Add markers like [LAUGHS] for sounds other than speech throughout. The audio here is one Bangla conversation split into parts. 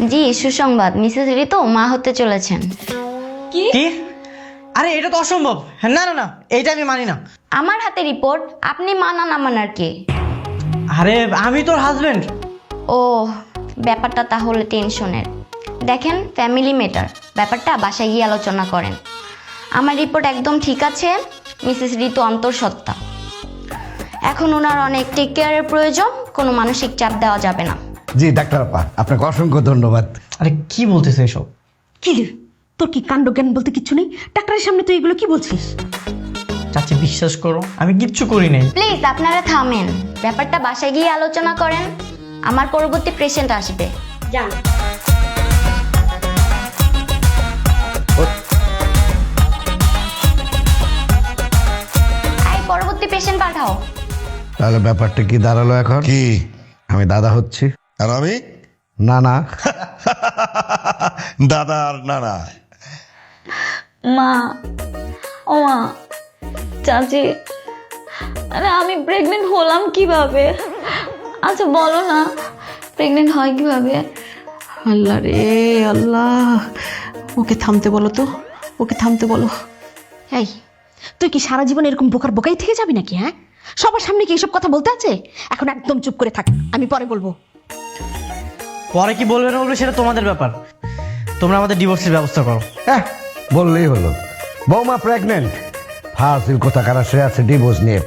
জি সুসংবাদ। মিসেস রিতো মা হতে চলেছেন। কি? আরে এটা তো অসম্ভব। না না না এইটা আমি মানি না। আমার হাতে রিপোর্ট আপনি মানা না মানার কে? আরে আমি তোর হাজবেন্ড ও ব্যাপারটা তাহলে টেনশনের দেখেন ফ্যামিলি মেটার ব্যাপারটা বাসায় গিয়ে আলোচনা করেন। আমার রিপোর্ট একদম ঠিক আছে মিসেস ঋতু অন্তঃসত্ত্বা। এখন ওনার অনেক টেক কেয়ারের প্রয়োজন কোনো মানসিক চাপ দেওয়া যাবে না। জি ডাক্তার আপা আপনাকে অসংখ্য ধন্যবাদ। আরে কি বলতেছে এসব? কি রে? তোর কি কাণ্ড জ্ঞান বলতে কিচ্ছু নেই? ডাক্তারের সামনে তুই এগুলো কি বলছিস? চাচি বিশ্বাস করো আমি কিচ্ছু করি নাই। প্লিজ আপনারা থামেন। ব্যাপারটা বাসায় গিয়ে আলোচনা করেন। আমার পরবর্তী পেশেন্ট আসবে। জান এই পরবর্তী পেশেন্ট পাঠাও। তাহলে ব্যাপারটা কি দাঁড়াল এখন? কি? আমি দাদা হচ্ছি। আর আমি? না না [LAUGHS] দাদা আর নানা। মা ও মা চাচি আরে আমি প্রেগনেন্ট হলাম কীভাবে? আচ্ছা বলো না প্রেগনেন্ট হয় কীভাবে? আল্লাহ রে আল্লাহ। ওকে থামতে বলো তো ওকে থামতে বলো। এই তুই কি সারা জীবন এরকম বোকার বোকাই থেকে যাবি নাকি হ্যাঁ? সবার সামনে কি এইসব কথা বলতে আছে? এখন একদম চুপ করে থাক আমি পরে বলব। পরে কি বলবে না বলবে সেটা তোমাদের ব্যাপার। তোমরা আমাদের ডিভোর্সের ব্যবস্থা করো। হ্যাঁ বললেই হলো। বৌমা প্রেগনেন্ট ফাসিল কারা সে আছে ডিভোর্স নিয়ে।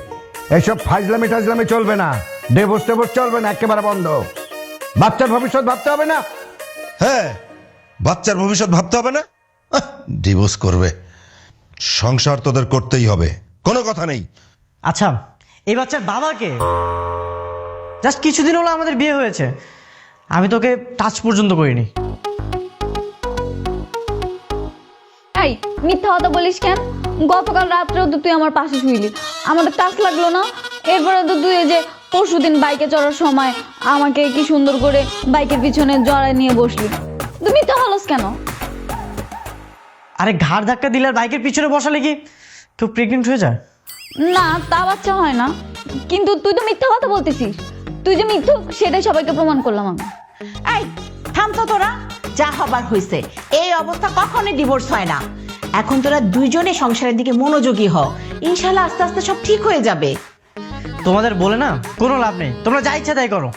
এইসব ফাজলামি টাজলামি চলবে না। ডিভোর্স টেভোর্স চলবে না একেবারে বন্ধ। বাচ্চার ভবিষ্যৎ ভাবতে হবে না। হ্যাঁ বাচ্চার ভবিষ্যৎ ভাবতে হবে না? ডিভোর্স করবে। সংসার তোদের করতেই হবে। কোনো কথা নেই। আচ্ছা এই বাচ্চার বাবাকে জাস্ট কিছুদিন হলো আমাদের বিয়ে হয়েছে। আমি তোকে টাচ পর্যন্ত করিনি। এই মিথ্যা কথা বলিস কেন? গতকাল রাত্রেও তো তুই আমার পাশে শুইলি। আমাদের টাচ লাগল না? এরপরে তো তুই এই যে পরশুদিন বাইকে চড়ার সময় আমাকে কি সুন্দর করে বাইকের পিছনে জড়ায় নিয়ে বসলি। তুই মিথ্যা বলস কেন? আরে ঘাড় ধাক্কা দিলে আর বাইকের পিছনে বসালে কি? কেউ প্রেগনেন্ট হয়ে যায় না তা বাচ্চা হয় না। কিন্তু তুই তো মিথ্যা কথা বলতেছিস। তুই যে মিথ্যুক সেটাই সবাইকে প্রমাণ করলাম আমি। এই থাম তো তোরা। যা হবার হয়েছে এই অবস্থা কখনোই ডিভোর্স হয় না। এখন তোরা দুইজনে সংসারের দিকে মনোযোগী হ। ইনশাল্লাহ আস্তে আস্তে সব ঠিক হয়ে যাবে। তোমাদের বলে না কোনো লাভ নেই। তোমরা যা ইচ্ছা তাই করো।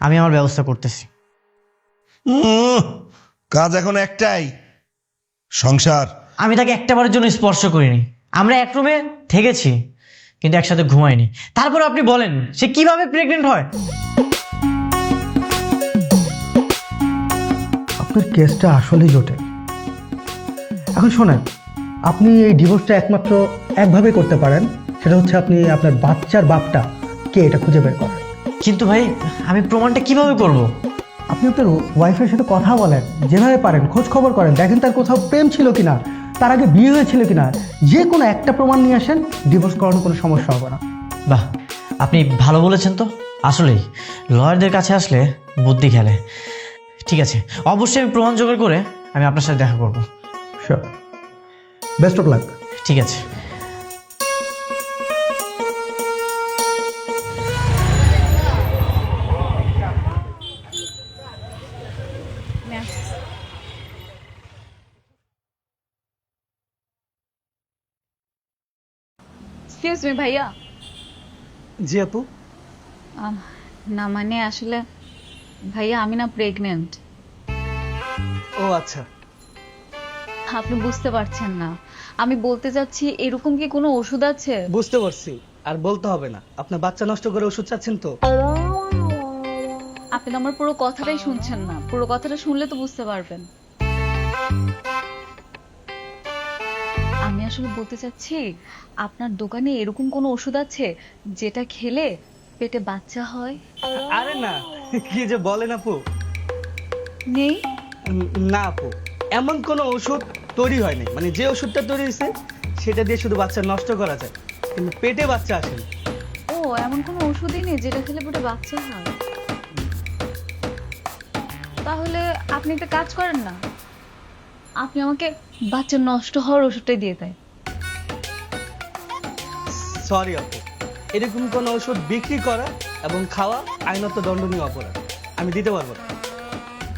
আমি আমার ব্যবস্থা করতেছি। উম, কাজ এখন একটাই সংসার। আমি তাকে একটাবারের জন্য স্পর্শ করিনি। আমরা এক রুমে থেকেছি কিন্তু একসাথে ঘুমাইনি। তারপর আপনি বলেন সে কীভাবে প্রেগনেন্ট হয়? আপনার কেসটা আসলেই জটিল এখন শোনেন আপনি এই ডিভোর্সটা একমাত্র একভাবে করতে পারেন সেটা হচ্ছে আপনি আপনার বাচ্চার বাপটা কে এটা খুঁজে বের করেন। কিন্তু ভাই আমি প্রমাণটা কীভাবে করব? আপনি আপনার ওয়াইফের সাথে কথা বলেন যেভাবে পারেন খোঁজ খবর করেন দেখেন তার কোথাও প্রেম ছিল কিনা তার আগে বিয়ে হয়েছিল কিনা যে কোনো একটা প্রমাণ নিয়ে আসেন ডিভোর্স করানোর কোনো সমস্যা হবে না। বাহ আপনি ভালো বলেছেন তো আসলেই লয়ারদের কাছে আসলে বুদ্ধি খেলে। ঠিক আছে। অবশ্যই আমি প্রমাণ জোগাড় করে আমি আপনার সাথে দেখা করব। শিওর বেস্ট অফ লাক ঠিক আছে। এক্সকিউজ মি ভাইয়া। জি আপু। না মানে আসলে ভাইয়া আমি না প্রেগনেন্ট ও আচ্ছা। আপনি বুঝতে পারছেন না। আমি বলতে চাচ্ছি এরকম কি কোনো ওষুধ আছে? বুঝতে পারছি আর বলতে হবে না। আপনার বাচ্চা নষ্ট করে ওষুধ চাচ্ছেন তো? আপনি আমার পুরো কথাটাই শুনছেন না। পুরো কথাটা শুনলে তো বুঝতে পারবেন। আমি আসলে বলতে চাচ্ছি আপনার দোকানে এরকম কোনো ওষুধ আছে যেটা খেলে পেটে বাচ্চা হয়? আরে না কি যে বলেন আপু? নেই? না আপু। এমন কোনো ওষুধ তৈরি হয়নি। মানে যে ওষুধটা তৈরি হয়েছে সেটা দিয়ে শুধু বাচ্চা নষ্ট করা যায়। কিন্তু পেটে বাচ্চা আসে না। ও এমন কোনো ওষুধই নেই যেটা খেলে পেটে বাচ্চা হয়? তাহলে আপনি একটা কাজ করেন না। আপনি আমাকে বাচ্চা নষ্ট হওয়ার ওষুধটাই দিয়ে দেয় সরি আপু। এরকম কোনো ওষুধ বিক্রি করা এবং খাওয়া আইনত দণ্ডনীয় অপরাধ। আমি দিতে পারব না।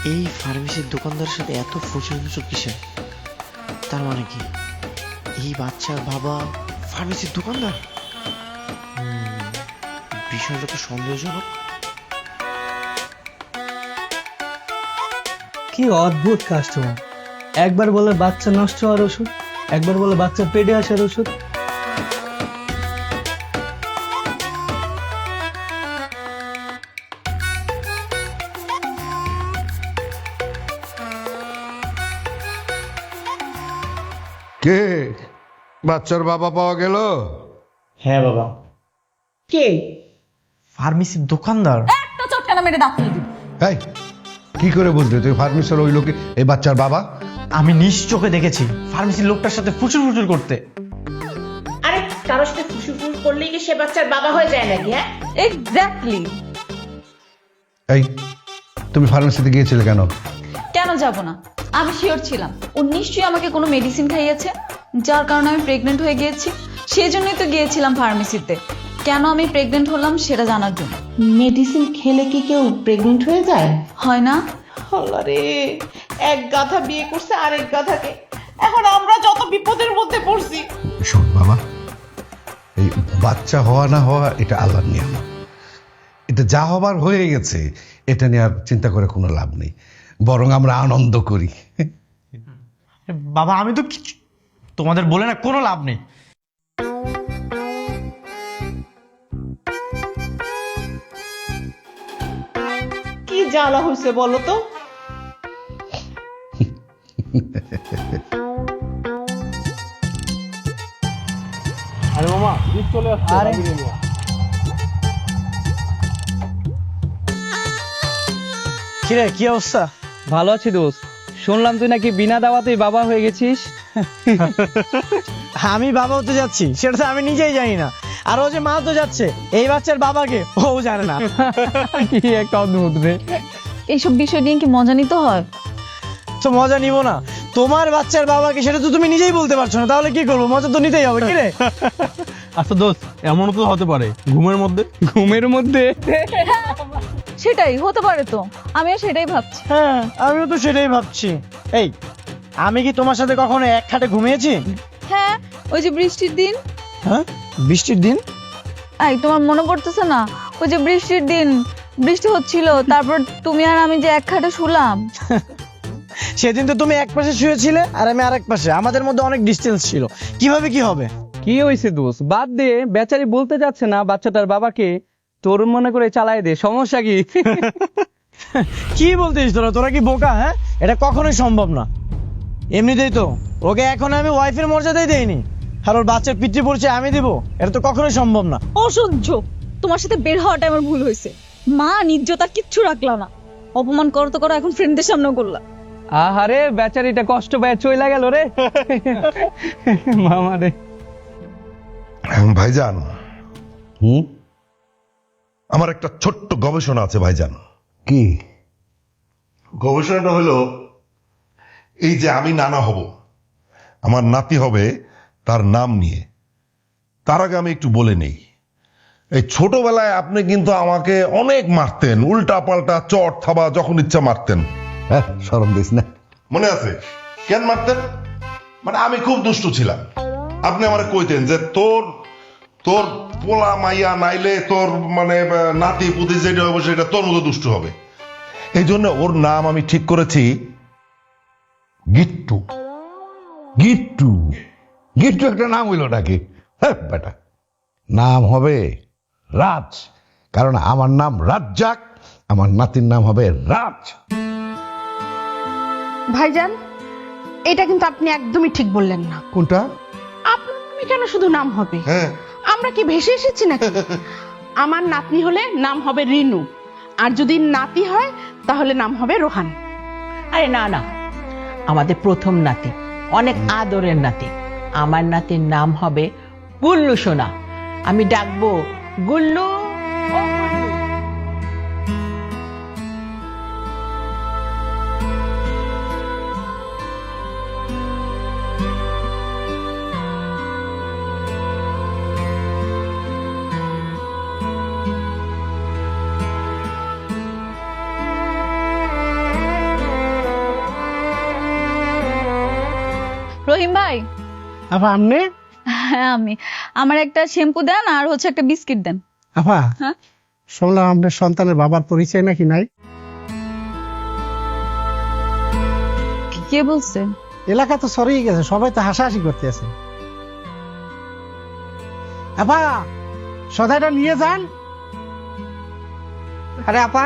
এই ফার্মেসির দোকানদারের সাথে এত ফুচুর ফুচুর কিসের? তার মানে কি? এই বাচ্চার বাবা ফার্মেসির দোকানদার? বিষয়টা তো সন্দেহজনক। কি অদ্ভুত কাস্টমার একবার বলে বাচ্চা নষ্ট হওয়ার ওষুধ একবার বলে বাচ্চা পেটে আসার ওষুধ বাচ্চার বাবা পাওয়া গেল? হ্যাঁ বাবা। কে? ফার্মেসির দোকানদার। একটা চটকানা মেরে দাঁত ফেলে দিবি। এই কি করে বুঝলি? তুই ফার্মেসির ওই লোকে এই বাচ্চার বাবা? আমি নিজ চোখে দেখেছি ফার্মেসির লোকটার সাথে ফুচুর ফুচুর করতে। আরে কারোর সাথে ফুসুফুস করলেই কি সে বাচ্চার বাবা হয়ে যায় নাকি হ্যাঁ? এক্স্যাক্টলি এই তুমি ফার্মেসিতে গিয়েছিলে কেন? কেন যাব না? আমি শিওর ছিলাম। ও নিশ্চয়ই আমাকে কোনো মেডিসিন খাইয়েছে যার কারণে আমি প্রেগনেন্ট হয়ে গিয়েছি। সেই জন্যই তো গিয়েছিলাম ফার্মেসিতে কেন আমি প্রেগনেন্ট হলাম সেটা জানার জন্য। মেডিসিন খেলে কি কেউ প্রেগনেন্ট হয়ে যায়? হয় না। রে এক গাধা বিয়ে করছে আরেক গাধাকে। এখন আমরা যত বিপদের মধ্যে পড়ছি। শোন বাবা এই বাচ্চা হওয়া না হওয়া এটা আল্লাহর নিয়ম এটা যা হবার হয়ে গেছে এটা নিয়ে আর চিন্তা করে কোনো লাভ নেই। বরং আমরা আনন্দ করি। বাবা আমি তো কিছু তোমাদের বলে না কোনো লাভ নেই। কি জ্বালা হয়েছে বলো তো? কিরে কি অবস্থা? ভালো আছি দোস্ত। শুনলাম তুই নাকি বিনা দাওয়াতেই বাবা হয়ে গেছিস। আমি বাবা হতে যাচ্ছি সেটা তো আমি নিজেই জানি না। আর ও যে মা তো যাচ্ছে এই বাচ্চার বাবাকে ও জানে না। কি একটা অদ্ভুত রে। এইসব বিষয় নিয়ে কি মজা নিতে হয়? তো মজা নিব না। তোমার বাচ্চার বাবাকে সেটা তো তুমি নিজেই বলতে পারছ না তাহলে কি করব? মজা তো নিতেই হবে কি রে? আচ্ছা দোস্ত এমনও তো হতে পারে। ঘুমের মধ্যে? ঘুমের মধ্যে? সেটাই হতে পারে তো। আমিও সেটাই ভাবছি। হ্যাঁ আমিও তো সেটাই ভাবছি। এই আমি কি তোমার সাথে কখনো এক খাটে ঘুমিয়েছি? হ্যাঁ ওই যে বৃষ্টির দিন। হ্যাঁ বৃষ্টির দিন? এই তোমার মনে পড়তেছে না? ওই যে বৃষ্টির দিন বৃষ্টি হচ্ছিল তারপর তুমি আর আমি যে এক খাটে শুলাম। [LAUGHS] সেদিন তো তুমি এক পাশে শুয়েছিলে আর আমি আরেক পাশে। আমাদের মধ্যে অনেক ডিস্টেন্স ছিল। কীভাবে কি হবে? কি হয়েছে দোস্ত? বাদ দে বেচারি বলতে যাচ্ছে না বাচ্চাটার বাবাকে তোর মনে করে চালাই দে সমস্যা কি? কি বলতিস তোরা? তোরা কি বোকা হ্যাঁ? এটা কখনোই সম্ভব না। এমনিতেই তো। ওকে এখন আমি ওয়াইফের মর্যাদাই দেইনি। আর ওর বাচ্চার পিতৃ পরিচয় আমি দেবো। এটা তো কখনোই সম্ভব না। অসহ্য! তোমার সাথে বের হওয়াটা আমার ভুল হয়েছে। মা নির্যতা কিচ্ছু রাখলা না। অপমান করো তো করো এখন ফ্রেন্ডদের সামনেও করলা। আহারে বেচারিটা কষ্ট পায় চইলা গেল রে। মামা রে। ভাইজান। হুম? আমার একটা ছোট্ট গবেষণা আছে ভাইজান। কি? গবেষণাটা হলো এই যে আমি নানা হব আমার নাতি হবে তার নাম নিয়ে। তার আগে আমি একটু বলে নেই। এই ছোটবেলায় আপনি কিন্তু আমাকে অনেক মারতেন উল্টা পাল্টা চট থাবা যখন ইচ্ছা মারতেন। হ্যাঁ সরম দিস না। মনে আছে? কেন মারতেন? মানে আমি খুব দুষ্টু ছিলাম। আপনি আমার কইতেন যে তোর তোর পোলা মাইয়া নাইলে তোর মানে নাতি পুতি যেটা হবে সেটা তোর মতো দুষ্টু হবে। এই জন্য ওর নাম আমি ঠিক করেছি গিট্টু। গিট্টু। গিট্টু একটা নাম হইল নাকি? হ্যাঁ বেটা। নাম হবে রাজ কারণ আমার নাম রাজ্জাক আমার নাতির নাম হবে রাজ। ভাইজান এটা কিন্তু আপনি একদমই ঠিক বললেন না। কোনটা? আপনার নামে কেন শুধু নাম হবে? হ্যাঁ। আমরা কি ভেসে এসেছি নাকি? [LAUGHS] আমার নাতনি হলে নাম হবে রিনু। আর যদি নাতি হয় তাহলে নাম হবে রোহান। আরে না না। আমাদের প্রথম নাতি অনেক আদরের নাতি। আমার নাতির নাম হবে গুল্লু সোনা। আমি ডাকবো গুল্লু! রহিম ভাই? আপা আপনি? হ্যাঁ আমি। আমার একটা শ্যাম্পু দেন আর হচ্ছে একটা বিস্কিট দেন। আপা হ্যাঁ? শুনলাম আপনার সন্তানের বাবার পরিচয় নাকি নাই? কে বলছে? এলাকা তো সরিয়ে গেছে সবাই তো হাসাহাসি করতেছে আপা সদাইটা নিয়ে যান। আরে আপা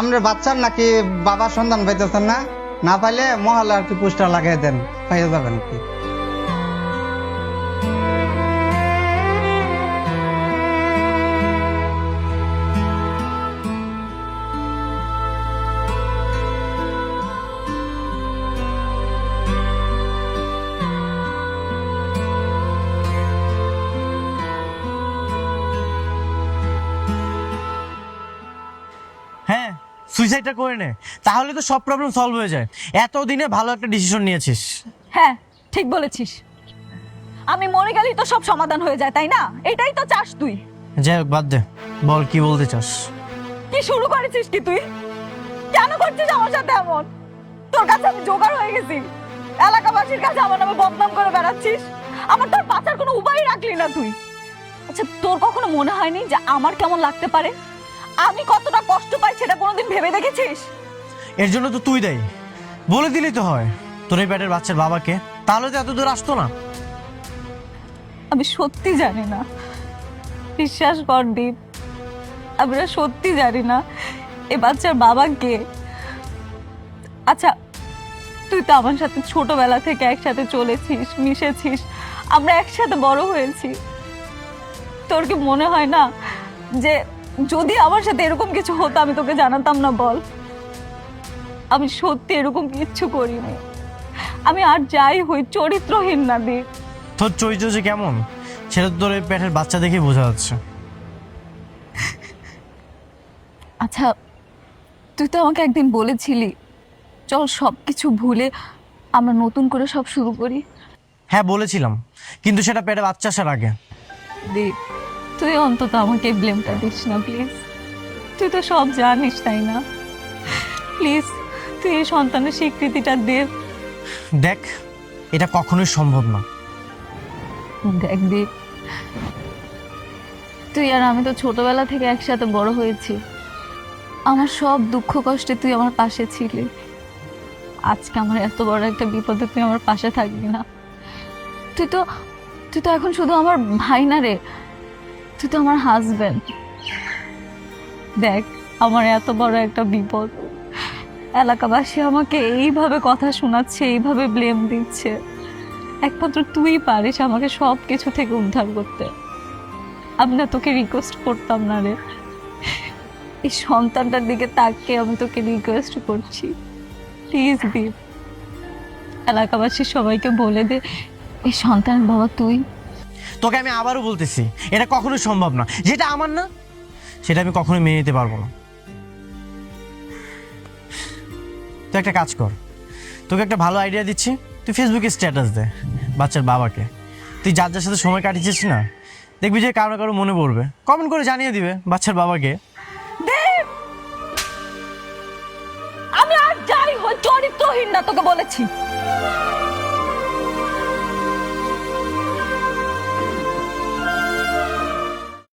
আমরা বাচ্চার নাকি বাবার সন্ধান পাইতেছেন না? না পাইলে মহলে আর কি পোস্টার লাগিয়ে দেন। পাইয়ে যাবেন কি সুইসাইডটা করে নে। তাহলে তো সব প্রবলেম সলভ হয়ে যায়। এতদিনে ভালো একটা ডিসিশন নিয়েছিস। হ্যাঁ ঠিক বলেছিস। আমি মরে গেলেই তো সব সমাধান হয়ে যায় তাই না? এটাই তো চাস তুই। যাই হোক বাদ দে। বল কি বলতে চাস? কি শুরু করেছিস কি তুই? কেন করছিস আমার সাথে এমন? তোর কাছে আমি জোগাড় হয়ে গেছি। এলাকাবাসীর কাছে আমার নামে বদনাম করে বেড়াচ্ছিস। আমার তোর বাঁচার কোনো উপায় রাখলি না তুই। আচ্ছা তোর কখনো মনে হয়নি যে আমার কেমন লাগতে পারে? আমি কতটা কষ্ট পাই সেটা কোনোদিন ভেবে দেখেছিস? এর জন্য তো তুই দেয়। বলে দিলি তো হয়। তোর এই পেটের বাচ্চার বাবাকে? তাহলে তো এত দূর আসতো না। আমি সত্যি জানি না। বিশ্বাস কর, দীপ। আমি না সত্যি জানি না এ বাচ্চার বাবা কে। আচ্ছা তুই তো আমার সাথে ছোটবেলা থেকে একসাথে চলেছিস, মিশেছিস। আমরা একসাথে বড় হয়েছি। তোর কি মনে হয় না যে যদি আমার সাথে এরকম কিছু হতো, আমি তোকে জানাতাম না বল? আমি সত্যি এরকম কিচ্ছু করিনি। আমি আর যাই হই চরিত্রহীন না দীপ তোর চরিত্র যে কেমন সেটা তো তোর এই পেটের বাচ্চা দেখে বোঝা যাচ্ছে। আচ্ছা তুই তো আমাকে একদিন বলেছিলি চল সব কিছু ভুলে আমরা নতুন করে সব শুরু করি। হ্যাঁ বলেছিলাম কিন্তু সেটা পেটে বাচ্চা আসার আগে। দীপ তুই অন্তত আমাকে ব্লেমটা দিস না প্লিজ তুই তো সব জানিস তাই না? প্লিজ তুই এই সন্তানের স্বীকৃতিটা দে। দেখ, এটা কখনোই সম্ভব না। দেখ দীপ, তুই আর আমি তো ছোটবেলা থেকে একসাথে বড় হয়েছি। আমার সব দুঃখ কষ্টে তুই আমার পাশে ছিলি। আজকে আমার এত বড় একটা বিপদে তুই আমার পাশে থাকবি না। তুই তো তুই তো এখন শুধু আমার ভাই না রে। তুই তো আমার হাজবেন্ড দেখ, আমার এত বড় একটা বিপদ। এলাকাবাসী আমাকে এইভাবে কথা শোনাচ্ছে, এইভাবে ব্লেম দিচ্ছে। একমাত্র তুই পারিস আমাকে সব কিছু থেকে উদ্ধার করতে। আমি না তোকে রিকোয়েস্ট করতাম না রে। এই সন্তানটার দিকে তাকিয়ে আমি তোকে রিকোয়েস্ট করছি। প্লিজ দীপ এলাকাবাসীর সবাইকে বলে দে, এই সন্তানের বাবা তুই? তোকে আমি আবারও বলতেছি, এটা কখনো সম্ভব না। যেটা আমার না, সেটা আমি কখনো মেনে নিতে পারব না। তুই একটা কাজ কর। তোকে একটা ভালো আইডিয়া দিচ্ছি, তুই ফেসবুকে স্ট্যাটাস দে বাচ্চার বাবাকে। তুই যার যার সাথে সময় কাটিয়েছিস না, দেখবি যে কারও কারও মনে পড়বে। কমেন্ট করে জানিয়ে দিবে বাচ্চার বাবাকে। আমি আর যাই হোক চরিত্রহীন না তোকে বলেছি।